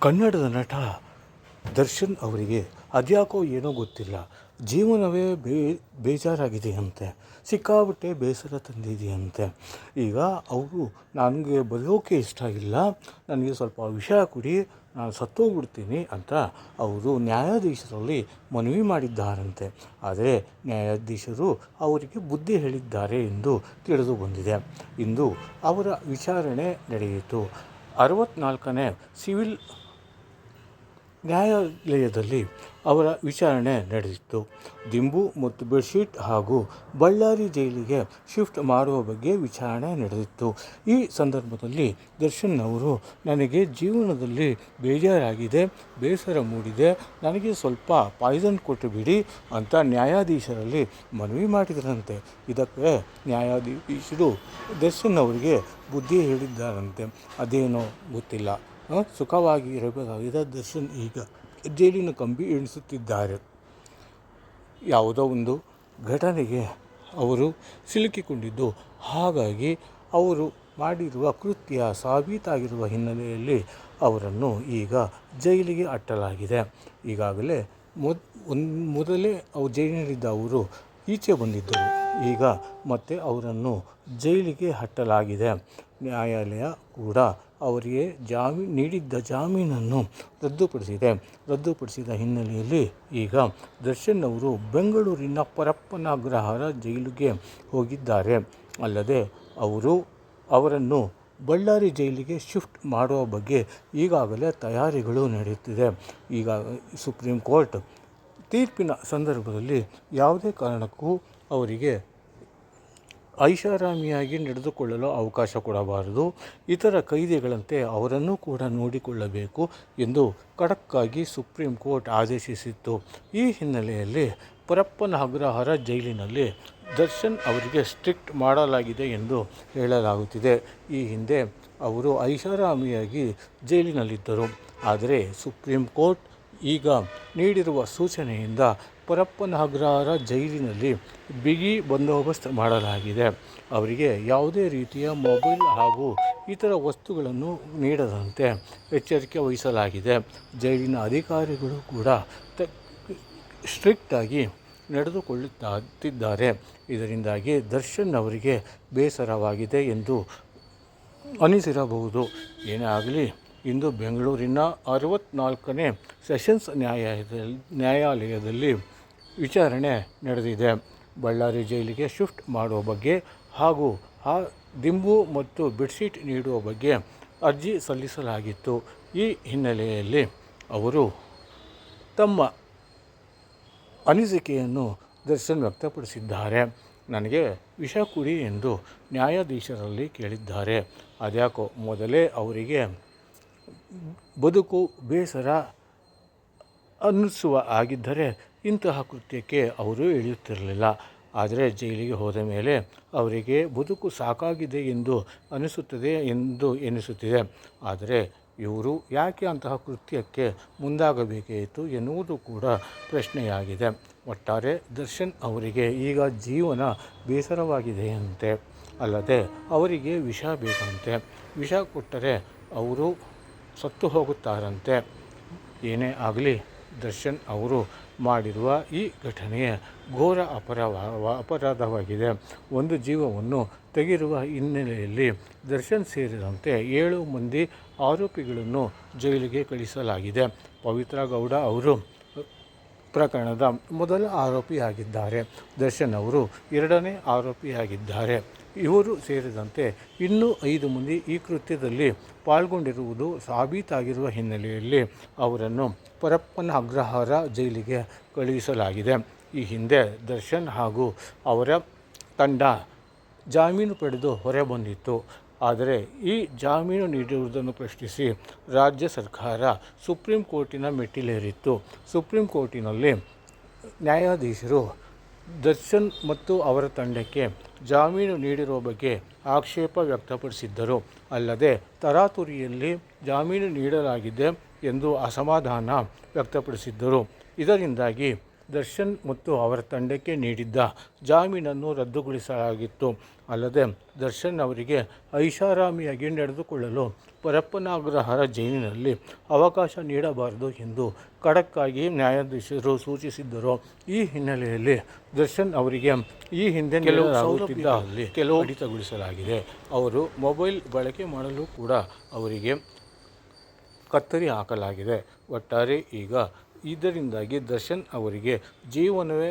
ಕನ್ನಡದ ನಟ ದರ್ಶನ್ ಅವರಿಗೆ ಅದ್ಯಾಕೋ ಏನೋ ಗೊತ್ತಿಲ್ಲ. ಜೀವನವೇ ಬೇ, ಬೇಜಾರಾಗಿದೆಯಂತೆ. ಸಿಕ್ಕಾಪಟ್ಟೆ ಬೇಸರ ತಂದಿದೆಯಂತೆ. ಈಗ ಅವರು ನನಗೆ ಬರೆಯೋಕೆ ಇಷ್ಟ ಇಲ್ಲ. ನನಗೆ ಸ್ವಲ್ಪ ವಿಷಯ ಕೊಡಿ, ನಾನು ಸತ್ತೋಗ್ಬಿಡ್ತೀನಿ ಅಂತ ಅವರು ನ್ಯಾಯಾಧೀಶರಲ್ಲಿ ಮನವಿ ಮಾಡಿದ್ದಾರಂತೆ. ಆದರೆ ನ್ಯಾಯಾಧೀಶರು ಅವರಿಗೆ ಬುದ್ಧಿ ಹೇಳಿದ್ದಾರೆ ಎಂದು ತಿಳಿದು ಬಂದಿದೆ. ಇಂದು ಅವರ ವಿಚಾರಣೆ ನಡೆಯಿತು. ಅರವತ್ನಾಲ್ಕನೇ ಸಿವಿಲ್ ನ್ಯಾಯಾಲಯದಲ್ಲಿ ಅವರ ವಿಚಾರಣೆ ನಡೆದಿತ್ತು. ದಿಂಬು ಮತ್ತು ಬೆಡ್ಶೀಟ್ ಹಾಗೂ ಬಳ್ಳಾರಿ ಜೈಲಿಗೆ ಶಿಫ್ಟ್ ಮಾಡುವ ಬಗ್ಗೆ ವಿಚಾರಣೆ ನಡೆದಿತ್ತು. ಈ ಸಂದರ್ಭದಲ್ಲಿ ದರ್ಶನ್ ಅವರು, ನನಗೆ ಜೀವನದಲ್ಲಿ ಬೇಜಾರಾಗಿದೆ, ಬೇಸರ ಮೂಡಿದೆ, ನನಗೆ ಸ್ವಲ್ಪ ಪಾಯ್ಸನ್ ಕೊಟ್ಟು ಬಿಡಿ ಅಂತ ನ್ಯಾಯಾಧೀಶರಲ್ಲಿ ಮನವಿ ಮಾಡಿದರಂತೆ. ಇದಕ್ಕೆ ನ್ಯಾಯಾಧೀಶರು ದರ್ಶನ್ ಅವರಿಗೆ ಬುದ್ಧಿ ಹೇಳಿದ್ದಾರಂತೆ. ಅದೇನೋ ಗೊತ್ತಿಲ್ಲ. ಸುಖವಾಗಿ ಇರಬೇಕಾಗಿದ ದರ್ಶನ್ ಈಗ ಜೈಲಿನ ಕಂಬಿ ಎಣಿಸುತ್ತಿದ್ದಾರೆ. ಯಾವುದೋ ಒಂದು ಘಟನೆಗೆ ಅವರು ಸಿಲುಕಿಕೊಂಡಿದ್ದು. ಹಾಗಾಗಿ ಅವರು ಮಾಡಿರುವ ಕೃತ್ಯ ಸಾಬೀತಾಗಿರುವ ಹಿನ್ನೆಲೆಯಲ್ಲಿ ಅವರನ್ನು ಈಗ ಜೈಲಿಗೆ ಅಟ್ಟಲಾಗಿದೆ. ಈಗಾಗಲೇ ಮೊದ್, ಒಂದು, ಮೊದಲೇ ಅವು, ಜೈಲಿನಲ್ಲಿದ್ದ ಅವರು ಈಚೆ ಬಂದಿದ್ದರು. ಈಗ ಮತ್ತೆ ಅವರನ್ನು ಜೈಲಿಗೆ ಹಟ್ಟಲಾಗಿದೆ ನ್ಯಾಯಾಲಯ ಕೂಡ ಅವರಿಗೆ ಜಾಮೀ, ನೀಡಿದ್ದ ಜಾಮೀನನ್ನು ರದ್ದುಪಡಿಸಿದೆ. ರದ್ದುಪಡಿಸಿದ ಹಿನ್ನೆಲೆಯಲ್ಲಿ ಈಗ ದರ್ಶನ್ ಅವರು ಬೆಂಗಳೂರಿನ ಪರಪ್ಪನ ಅಗ್ರಹಾರ ಜೈಲಿಗೆ ಹೋಗಿದ್ದಾರೆ. ಅಲ್ಲದೆ ಅವರು ಅವರನ್ನು ಬಳ್ಳಾರಿ ಜೈಲಿಗೆ ಶಿಫ್ಟ್ ಮಾಡುವ ಬಗ್ಗೆ ಈಗಾಗಲೇ ತಯಾರಿಗಳು ನಡೆಯುತ್ತಿದೆ. ಈಗ ಸುಪ್ರೀಂ ಕೋರ್ಟ್ ತೀರ್ಪಿನ ಸಂದರ್ಭದಲ್ಲಿ ಯಾವುದೇ ಕಾರಣಕ್ಕೂ ಅವರಿಗೆ ಐಷಾರಾಮಿಯಾಗಿ ನಡೆದುಕೊಳ್ಳಲು ಅವಕಾಶ ಕೊಡಬಾರದು. ಇತರ ಕೈದಿಗಳಂತೆ ಅವರನ್ನು ಕೂಡ ನೋಡಿಕೊಳ್ಳಬೇಕು ಎಂದು ಖಡಕ್ಕಾಗಿ ಸುಪ್ರೀಂ ಕೋರ್ಟ್ ಆದೇಶಿಸಿತ್ತು. ಈ ಹಿನ್ನೆಲೆಯಲ್ಲಿ ಪರಪ್ಪನ ಅಗ್ರಹಾರ ಜೈಲಿನಲ್ಲಿ ದರ್ಶನ್ ಅವರಿಗೆ ಸ್ಟ್ರಿಕ್ಟ್ ಮಾಡಲಾಗಿದೆ ಎಂದು ಹೇಳಲಾಗುತ್ತಿದೆ. ಈ ಹಿಂದೆ ಅವರು ಐಷಾರಾಮಿಯಾಗಿ ಜೈಲಿನಲ್ಲಿದ್ದರು. ಆದರೆ ಸುಪ್ರೀಂ ಕೋರ್ಟ್ ಈಗ ನೀಡಿರುವ ಸೂಚನೆಯಿಂದ ಪರಪ್ಪನ ಅಗ್ರಹಾರ ಜೈಲಿನಲ್ಲಿ ಬಿಗಿ ಬಂದೋಬಸ್ತ್ ಮಾಡಲಾಗಿದೆ. ಅವರಿಗೆ ಯಾವುದೇ ರೀತಿಯ ಮೊಬೈಲ್ ಹಾಗೂ ಇತರ ವಸ್ತುಗಳನ್ನು ನೀಡದಂತೆ ಎಚ್ಚರಿಕೆ ವಹಿಸಲಾಗಿದೆ. ಜೈಲಿನ ಅಧಿಕಾರಿಗಳು ಕೂಡ ತ ಸ್ಟ್ರಿಕ್ಟಾಗಿ ನಡೆದುಕೊಳ್ಳುತ್ತಿದ್ದಾರೆ. ಇದರಿಂದಾಗಿ ದರ್ಶನ್ ಅವರಿಗೆ ಬೇಸರವಾಗಿದೆ ಎಂದು ಅನಿಸಿರಬಹುದು. ಏನೇ ಆಗಲಿ, ಇಂದು ಬೆಂಗಳೂರಿನ ಅರವತ್ನಾಲ್ಕನೇ ಸೆಷನ್ಸ್ ನ್ಯಾಯಾಲಯದಲ್ಲಿ ನ್ಯಾಯಾಲಯದಲ್ಲಿ ವಿಚಾರಣೆ ನಡೆದಿದೆ. ಬಳ್ಳಾರಿ ಜೈಲಿಗೆ ಶಿಫ್ಟ್ ಮಾಡುವ ಬಗ್ಗೆ ಹಾಗೂ ಆ ದಿಂಬು ಮತ್ತು ಬೆಡ್ಶೀಟ್ ನೀಡುವ ಬಗ್ಗೆ ಅರ್ಜಿ ಸಲ್ಲಿಸಲಾಗಿತ್ತು. ಈ ಹಿನ್ನೆಲೆಯಲ್ಲಿ ಅವರು ತಮ್ಮ ಅನಿಸಿಕೆಯನ್ನು ದರ್ಶನ್ ವ್ಯಕ್ತಪಡಿಸಿದ್ದಾರೆ. ನನಗೆ ವಿಷ ಕುಡಿ ಎಂದು ನ್ಯಾಯಾಧೀಶರಲ್ಲಿ ಕೇಳಿದ್ದಾರೆ. ಅದ್ಯಾಕೋ ಮೊದಲೇ ಅವರಿಗೆ ಬದುಕು ಬೇಸರ ಅನ್ನಿಸುವ ಆಗಿದ್ದರೆ ಇಂತಹ ಕೃತ್ಯಕ್ಕೆ ಅವರು ಇಳಿಯುತ್ತಿರಲಿಲ್ಲ. ಆದರೆ ಜೈಲಿಗೆ ಹೋದ ಮೇಲೆ ಅವರಿಗೆ ಬದುಕು ಸಾಕಾಗಿದೆ ಎಂದು ಅನಿಸುತ್ತದೆ ಎಂದು ಎನಿಸುತ್ತಿದೆ. ಆದರೆ ಇವರು ಯಾಕೆ ಅಂತಹ ಕೃತ್ಯಕ್ಕೆ ಮುಂದಾಗಬೇಕಾಯಿತು ಎನ್ನುವುದು ಕೂಡ ಪ್ರಶ್ನೆಯಾಗಿದೆ. ಒಟ್ಟಾರೆ ದರ್ಶನ್ ಅವರಿಗೆ ಈಗ ಜೀವನ ಬೇಸರವಾಗಿದೆಯಂತೆ. ಅಲ್ಲದೆ ಅವರಿಗೆ ವಿಷ ಬೇಕಂತೆ. ವಿಷ ಕೊಟ್ಟರೆ ಅವರು ಸತ್ತು ಹೋಗುತ್ತಾರಂತೆ. ಏನೇ ಆಗಲಿ, ದರ್ಶನ್ ಅವರು ಮಾಡಿರುವ ಈ ಘಟನೆಯ ಘೋರ ಅಪರಾಧ ಅಪರಾಧವಾಗಿದೆ. ಒಂದು ಜೀವವನ್ನು ತೆಗೆರುವ ಹಿನ್ನೆಲೆಯಲ್ಲಿ ದರ್ಶನ್ ಸೇರಿದಂತೆ ಏಳು ಮಂದಿ ಆರೋಪಿಗಳನ್ನು ಜೈಲಿಗೆ ಕಳಿಸಲಾಗಿದೆ. ಪವಿತ್ರ ಗೌಡ ಅವರು ಪ್ರಕರಣದ ಮೊದಲ ಆರೋಪಿಯಾಗಿದ್ದಾರೆ. ದರ್ಶನ್ ಅವರು ಎರಡನೇ ಆರೋಪಿಯಾಗಿದ್ದಾರೆ. ಇವರು ಸೇರಿದಂತೆ ಇನ್ನೂ ಐದು ಮಂದಿ ಈ ಕೃತ್ಯದಲ್ಲಿ ಪಾಲ್ಗೊಂಡಿರುವುದು ಸಾಬೀತಾಗಿರುವ ಹಿನ್ನೆಲೆಯಲ್ಲಿ ಅವರನ್ನು ಪರಪ್ಪನ ಅಗ್ರಹಾರ ಜೈಲಿಗೆ ಕಳುಹಿಸಲಾಗಿದೆ. ಈ ಹಿಂದೆ ದರ್ಶನ್ ಹಾಗೂ ಅವರ ತಂಡ ಜಾಮೀನು ಪಡೆದು ಹೊರೆ ಬಂದಿತ್ತು ಆದರೆ ಈ ಜಾಮೀನು ನೀಡಿರುವುದನ್ನು ಪ್ರಶ್ನಿಸಿ ರಾಜ್ಯ ಸರ್ಕಾರ ಸುಪ್ರೀಂ ಕೋರ್ಟಿನ ಮೆಟ್ಟಿಲೇರಿತ್ತು. ಸುಪ್ರೀಂ ಕೋರ್ಟಿನಲ್ಲಿ ನ್ಯಾಯಾಧೀಶರು ದರ್ಶನ್ ಮತ್ತು ಅವರ ತಂಡಕ್ಕೆ ಜಾಮೀನು ನೀಡಿರುವ ಬಗ್ಗೆ ಆಕ್ಷೇಪ ವ್ಯಕ್ತಪಡಿಸಿದ್ದರು. ಅಲ್ಲದೆ ತರಾತುರಿಯಲ್ಲಿ ಜಾಮೀನು ನೀಡಲಾಗಿದೆ ಎಂದು ಅಸಮಾಧಾನ ವ್ಯಕ್ತಪಡಿಸಿದ್ದರು. ಇದರಿಂದಾಗಿ ದರ್ಶನ್ ಮತ್ತು ಅವರ ತಂಡಕ್ಕೆ ನೀಡಿದ್ದ ಜಾಮೀನನ್ನು ರದ್ದುಗೊಳಿಸಲಾಗಿತ್ತು. ಅಲ್ಲದೆ ದರ್ಶನ್ ಅವರಿಗೆ ಐಷಾರಾಮಿಯಾಗಿ ನಡೆದುಕೊಳ್ಳಲು ಪರಪ್ಪನಾಗ್ರಹರ ಜೈಲಿನಲ್ಲಿ ಅವಕಾಶ ನೀಡಬಾರದು ಎಂದು ಖಡಕ್ಕಾಗಿ ನ್ಯಾಯಾಧೀಶರು ಸೂಚಿಸಿದ್ದರು. ಈ ಹಿನ್ನೆಲೆಯಲ್ಲಿ ದರ್ಶನ್ ಅವರಿಗೆ ಈ ಹಿಂದೆ ಕೆಲವು ಅಲ್ಲಿ ಕೆಲವು ಕಡಿತಗೊಳಿಸಲಾಗಿದೆ. ಅವರು ಮೊಬೈಲ್ ಬಳಕೆ ಮಾಡಲು ಕೂಡ ಅವರಿಗೆ ಕತ್ತರಿ ಹಾಕಲಾಗಿದೆ. ಒಟ್ಟಾರೆ ಈಗ ಇದರಿಂದಾಗಿ ದರ್ಶನ್ ಅವರಿಗೆ ಜೀವನವೇ